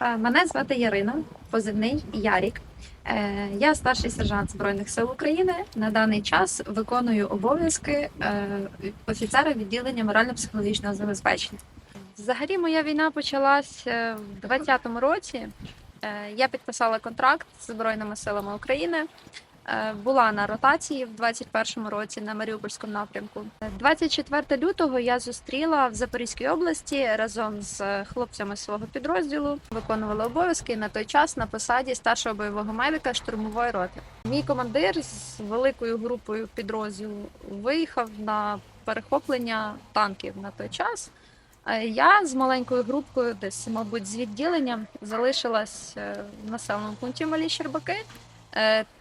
Е, Мене звати Ярина, позивний Ярік. Е, Я старший сержант Збройних сил України. На даний час виконую обов'язки е, офіцера відділення морально-психологічного забезпечення. Взагалі, моя війна почалась в 2020 році. Я підписала контракт з Збройними силами України. Е, Була на ротації в 21-му році на Маріупольському напрямку. 24 лютого я зустріла в Запорізькій області разом з хлопцями свого підрозділу. Виконувала обов'язки на той час на посаді старшого бойового медика штурмової роти. Мій командир з великою групою підрозділу виїхав на перехоплення танків на той час. Е, Я з маленькою групкою, десь, мабуть, з відділенням, залишилась е, в населеному пункті Малі Щербаки.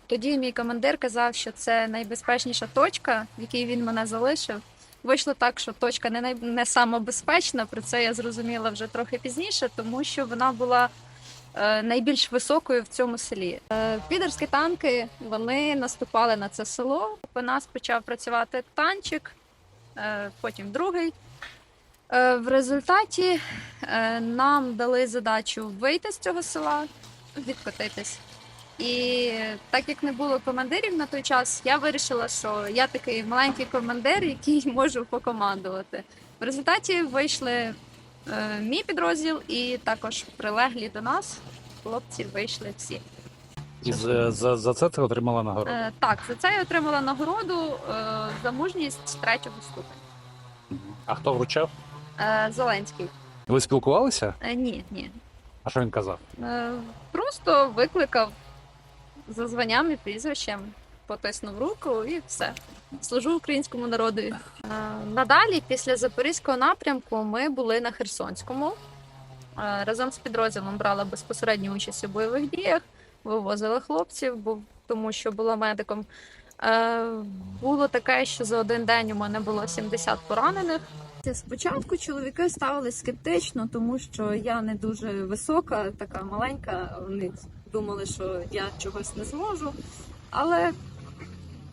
Тоді мій командир казав, що це найбезпечніша точка, в якій він мене залишив. Вийшло так, що точка не, най... не самобезпечна. Про це я зрозуміла вже трохи пізніше, тому що вона була е, найбільш високою в цьому селі. Е, підерські танки вони наступали на це село. По нас почав працювати танчик, е, потім другий. Е, в результаті е, нам дали задачу вийти з цього села, відкотитись. І так як не було командирів на той час, я вирішила, що я такий маленький командир, який можу покомандувати. В результаті вийшли е, мій підрозділ і також прилеглі до нас хлопці вийшли всі. І за, за, за це ти отримала нагороду. Е, так, за це я отримала нагороду е, за мужність третього ступеня. А хто вручав? Е, Зеленський. Ви спілкувалися? Е, ні, ні. А що він казав? Е, просто викликав за званням і прізвищем, потиснув руку і все. Служу українському народові. Е, Надалі, після Запорізького напрямку, ми були на Херсонському. Е, Разом з підрозділом брала безпосередню участь у бойових діях, вивозила хлопців, бо, тому що була медиком. Е, Було таке, що за один день у мене було 70 поранених. Спочатку чоловіки ставились скептично, тому що я не дуже висока, така маленька. Вони думали, що я чогось не зможу. Але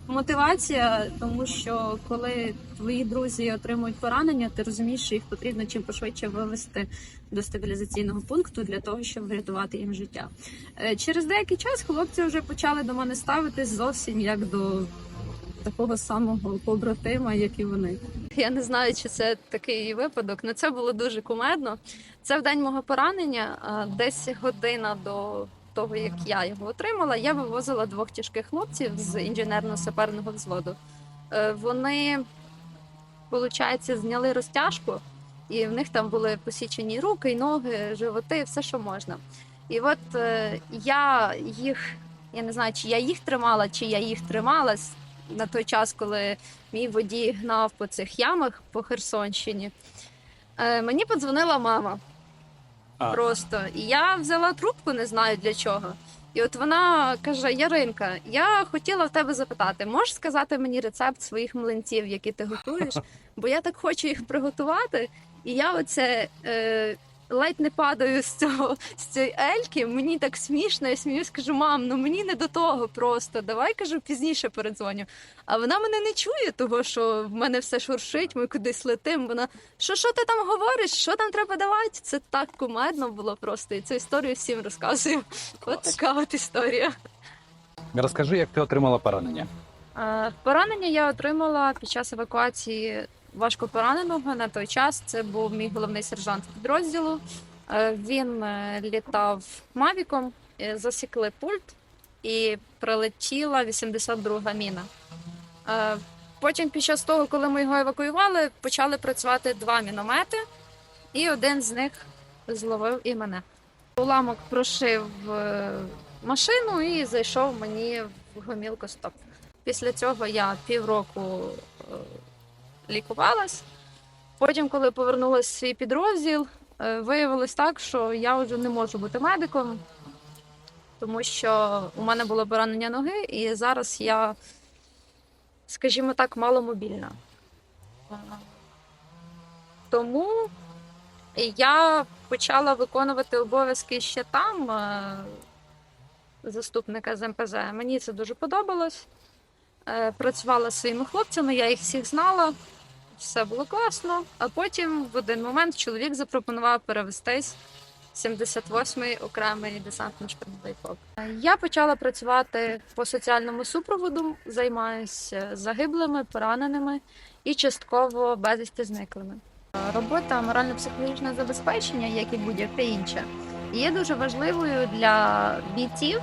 мотивація, тому що коли твої друзі отримують поранення, ти розумієш, що їх потрібно чим пошвидше вивести до стабілізаційного пункту для того, щоб врятувати їм життя. Е, Через деякий час хлопці вже почали до мене ставитись зовсім як до такого самого побратима, як і вони. Я не знаю, чи це такий випадок, але це було дуже кумедно. Це в день мого поранення, десь година до того, як я його отримала, я вивозила двох тяжких хлопців з інженерно-саперного взводу. Е, Вони, виходить, зняли розтяжку, і в них там були посічені руки, і ноги, животи, все, що можна. І от е, я їх, я не знаю, чи я їх тримала, чи я їх трималась на той час, коли мій водій гнав по цих ямах по Херсонщині. Е, мені подзвонила мама. А. Просто. І я взяла трубку, не знаю для чого. І от вона каже: Яринка, я хотіла в тебе запитати, можеш сказати мені рецепт своїх млинців, які ти готуєш? Бо я так хочу їх приготувати. І я оце е, ледь не падаю з цього з цієї ельки. Мені так смішно, я сміюсь, кажу, мам, ну мені не до того просто. Давай кажу, пізніше передзвоню. А вона мене не чує, того що в мене все шуршить, ми кудись летимо. Вона що, що ти там говориш? Що там треба давати? Це так кумедно було просто. І цю історію всім розказую. От така от історія. Розкажи, як ти отримала поранення. Поранення я отримала під час евакуації важко пораненого на той час. Це був мій головний сержант підрозділу. Е, Він е, літав мавіком, е, засікли пульт і прилетіла 82-га міна. Потім, під час того, коли ми його евакуювали, почали працювати два міномети, і один з них зловив і мене. Уламок прошив машину і зайшов мені в гомілку стоп. Після цього я півроку лікувалась. Потім, коли повернулася в свій підрозділ, е, виявилось так, що я вже не можу бути медиком, тому що у мене було поранення ноги, і зараз я, скажімо так, маломобільна. Тому я почала виконувати обов'язки ще там, е, заступника з МПЗ. Мені це дуже подобалось. Е, Працювала зі своїми хлопцями, я їх всіх знала, все було класно. А потім в один момент чоловік запропонував перевестись 78-й окремий десантно-штурмовий полк. Я почала працювати по соціальному супроводу, займаюся загиблими, пораненими і частково безвісти зниклими. Робота морально-психологічного забезпечення, як і будь-яке інше, є дуже важливою для бійців,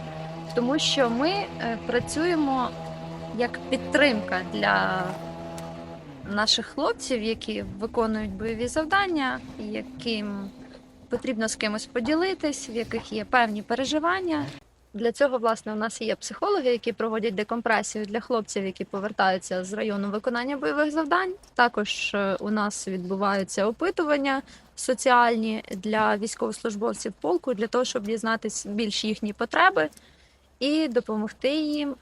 тому що ми е, працюємо як підтримка для наших хлопців, які виконують бойові завдання, яким потрібно з кимось поділитись, в яких є певні переживання. Для цього, власне, у нас є психологи, які проводять декомпресію для хлопців, які повертаються з району виконання бойових завдань. Також е, у нас відбуваються опитування соціальні для військовослужбовців полку для того, щоб дізнатись більш їхні потреби і допомогти їм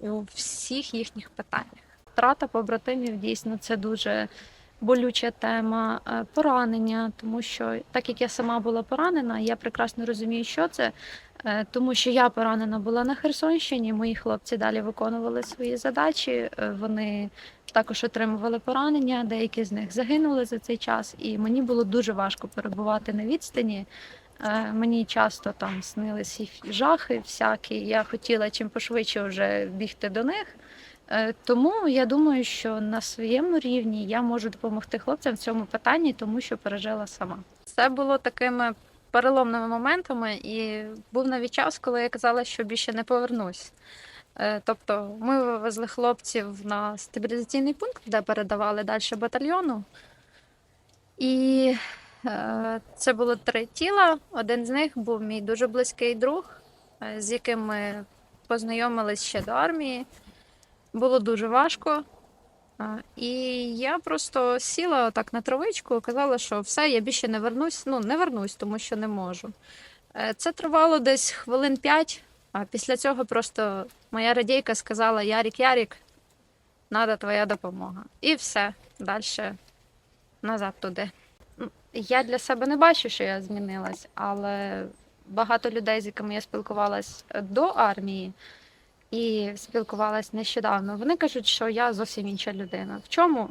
у всіх їхніх питаннях. Втрата побратимів дійсно це дуже болюча тема Е, поранення, тому що так як я сама була поранена, я прекрасно розумію, що це. Е, Тому що я поранена була на Херсонщині, мої хлопці далі виконували свої задачі. е, Вони також отримували поранення, деякі з них загинули за цей час, і мені було дуже важко перебувати на відстані. Е, Мені часто там снилися і жахи всякі. Я хотіла чим пошвидше вже бігти до них. Е, Тому я думаю, що на своєму рівні я можу допомогти хлопцям в цьому питанні, тому що пережила сама. Це було такими переломними моментами, і був навіть час, коли я казала, що більше не повернусь. Е, Тобто ми вивезли хлопців на стабілізаційний пункт, де передавали далі батальйону. І це було три тіла. Один з них був мій дуже близький друг, е, з яким ми познайомились ще до армії. Було дуже важко. І я просто сіла отак на травичку, казала, що все, я більше не вернусь. Ну, не вернусь, тому що не можу. Е, Це тривало десь хвилин п'ять, а після цього просто моя радійка сказала: Ярік, Ярік, треба твоя допомога. І все, далі назад туди. Я для себе не бачу, що я змінилась, але багато людей, з якими я спілкувалась до армії, і спілкувалась нещодавно. Вони кажуть, що я зовсім інша людина. В чому?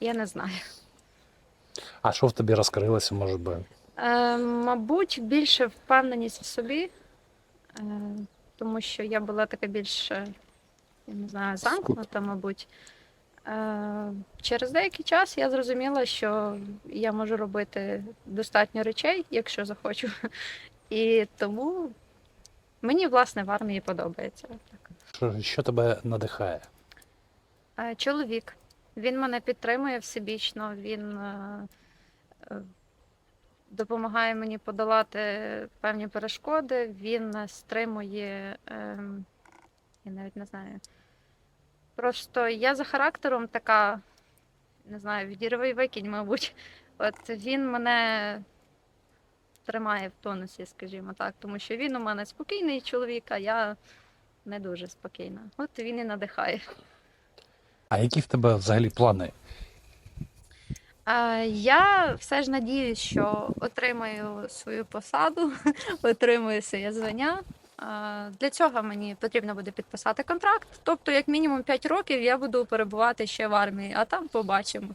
Я не знаю. А що в тобі розкрилося, може би? Е, мабуть, більше впевненість в собі, е, тому що я була така більш, е, я не знаю, замкнута, мабуть. Е, через деякий час я зрозуміла, що я можу робити достатньо речей, якщо захочу. І тому мені, власне, в армії подобається. Що, що тебе надихає? Е, Чоловік. Він мене підтримує всебічно, він е, допомагає мені подолати певні перешкоди, він стримує, ем, я навіть не знаю. Просто я за характером така, не знаю, відірвий викинь, мабуть. От він мене тримає в тонусі, скажімо так, тому що він у мене спокійний чоловік, а я не дуже спокійна. От він і надихає. А які в тебе взагалі плани? Я все ж надіюсь, що отримаю свою посаду, отримую своє звання. Для цього мені потрібно буде підписати контракт. Тобто, як мінімум 5 років я буду перебувати ще в армії, а там побачимо.